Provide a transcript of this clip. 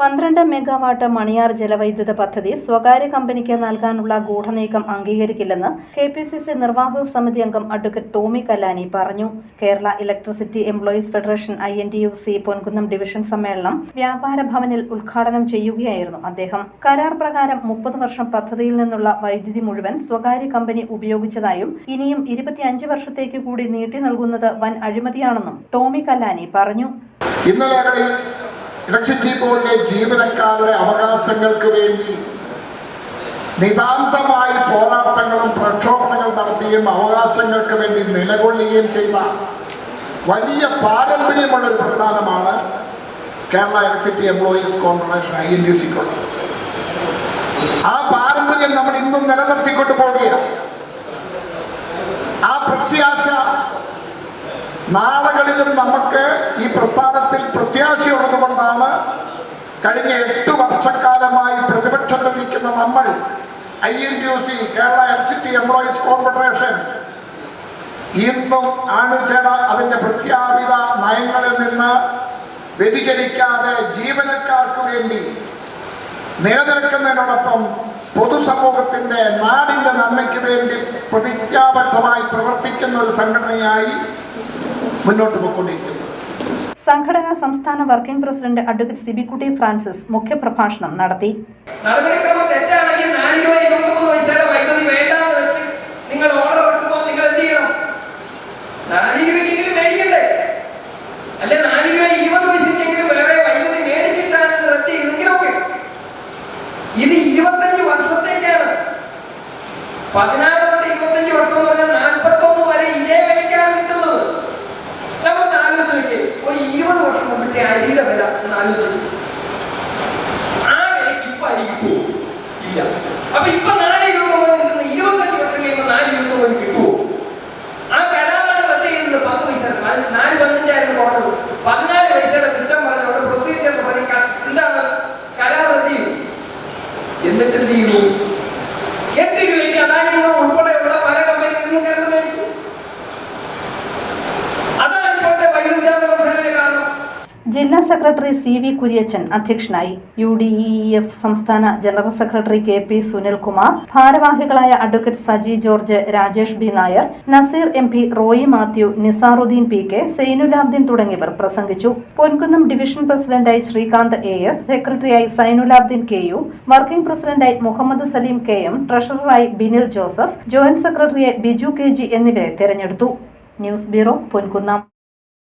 പന്ത്രണ്ട് മെഗാവാട്ട് മണിയാർ ജലവൈദ്യുത പദ്ധതി സ്വകാര്യ കമ്പനിക്ക് നൽകാനുള്ള ഗൂഢനീക്കം അംഗീകരിക്കില്ലെന്ന് കെ പി സി സി നിർവാഹക സമിതി അംഗം അഡ്വക്കേറ്റ് ടോമി കല്ലാനി പറഞ്ഞു. Kerala electricity employees federation I N T U C Ponkunnam division സമ്മേളനം വ്യാപാര ഭവനിൽ ഉദ്ഘാടനം ചെയ്യുകയായിരുന്നു അദ്ദേഹം. കരാർ പ്രകാരം മുപ്പത് വർഷം പദ്ധതിയിൽ നിന്നുള്ള വൈദ്യുതി മുഴുവൻ സ്വകാര്യ കമ്പനി ഉപയോഗിച്ചതായും ഇനിയും ഇരുപത്തിയഞ്ച് വർഷത്തേക്ക് കൂടി നീട്ടി നൽകുന്നത് വൻ അഴിമതിയാണെന്നും ടോമി കല്ലാനി പറഞ്ഞു. ഇലക്ട്രിസിറ്റി ബോർഡിലെ ജീവനക്കാരുടെ അവകാശങ്ങൾക്ക് വേണ്ടി നിതാന്തമായി പോരാട്ടങ്ങളും പ്രക്ഷോഭങ്ങളും നടത്തുകയും അവകാശങ്ങൾക്ക് വേണ്ടി നിലകൊള്ളുകയും ചെയ്ത വലിയ പാരമ്പര്യമുള്ള ഒരു പ്രസ്ഥാനമാണ് Kerala electricity employees confederation I N U സിക്കുള്ളത് ആ പാരമ്പര്യം നമ്മൾ ഇന്നും നിലനിർത്തിക്കൊണ്ട് പോവുകയാണ്. ആ പ്രത്യാശ നാളുകളിലും നമുക്ക് ഈ പ്രസ്ഥാനത്തിൽ കഴിഞ്ഞ എട്ട് വർഷക്കാലമായി പ്രതിപക്ഷത്തിൽ നിൽക്കുന്ന നമ്മൾ I N T C Kerala F C T employees confederation ഇന്നും അണുചേട അതിന്റെ പ്രഖ്യാപിത നയങ്ങളിൽ നിന്ന് വ്യതിചലിക്കാതെ ജീവനക്കാർക്ക് വേണ്ടി നിലനിൽക്കുന്നതിനോടൊപ്പം പൊതുസമൂഹത്തിന്റെ നാടിന്റെ നന്മയ്ക്ക് വേണ്ടി പ്രതിജ്ഞാബദ്ധമായി പ്രവർത്തിക്കുന്ന ഒരു സംഘടനയായി മുന്നോട്ട് പോയിക്കൊണ്ടിരിക്കുന്നു. സംഘടന സംസ്ഥാന working president advocate Sibikutty Francis മുഖ്യപ്രഭാഷണം നടത്തി. നടപടിക്രമം തെറ്റാണെങ്കിൽ നാല് രൂപ ഇരുപത്തൊമ്പത് പൈസയുടെ വൈദ്യുതി വേണ്ടാന്ന് വെച്ച് നിങ്ങൾ നിങ്ങൾ ചെയ്യണം? വേറെ വർഷത്തേക്കാണ്. പതിനാറ് തൊട്ട് ഇരുപത്തഞ്ച് വർഷം എന്ന് പറഞ്ഞാൽ നാൽപ്പത്തൊന്ന് വരെ ഇതേ വിലയ്ക്കാണ് കിട്ടുന്നത് നമുക്ക് ആലോചിച്ച് നോക്കിയേ ഒരു ഇരുപത് മുമ്പിന്റെ അരിയുടെ വില ആലോചിച്ച് ആ വിലക്ക് ഇപ്പൊ അരിക്ക് പോകും ഇല്ല. അപ്പൊ ഇപ്പൊ നാല് രൂപ നിൽക്കുന്ന ഇരുപത്തഞ്ച് വർഷം കഴിയുമ്പോൾ നാല് ഇരുപത്തൊമ്പത് കിട്ടുമോ ആ കരാറാണ് പത്ത് ചെയ്യുന്നത്. പത്ത് പൈസ. നാല് പതിനഞ്ചായിരുന്നു കുറഞ്ഞത് പതിനാല് പൈസയുടെ കുറ്റം പറഞ്ഞ അവിടെ പ്രൊസീജിയർ പറഞ്ഞ് എന്താണ്? കരാർ റദ്ദ് ചെയ്തു എന്നിട്ട് എന്ത് ചെയ്യുന്നു എട്ട് ജില്ലാ സെക്രട്ടറി സി വി കുര്യച്ചൻ അധ്യക്ഷനായി യു ഡി ഇ എഫ് സംസ്ഥാന general secretary K P Sunilkumar ഭാരവാഹികളായ advocate Saji George Rajesh B Nair Nazeer M P Roy Mathew Nizaruddin P K Sainulabdeen തുടങ്ങിയവർ പ്രസംഗിച്ചു. പൊൻകുന്നം ഡിവിഷൻ പ്രസിഡന്റായി ശ്രീകാന്ത് എ എസ് സെക്രട്ടറിയായി സൈനുലാബ്ദീൻ കെ യു വർക്കിംഗ് പ്രസിഡന്റായി Muhammad Saleem K M ട്രഷററായി Binil Joseph joint സെക്രട്ടറിയായി Biju K G എന്നിവരെ തെരഞ്ഞെടുത്തു. News bureau Ponkunnam.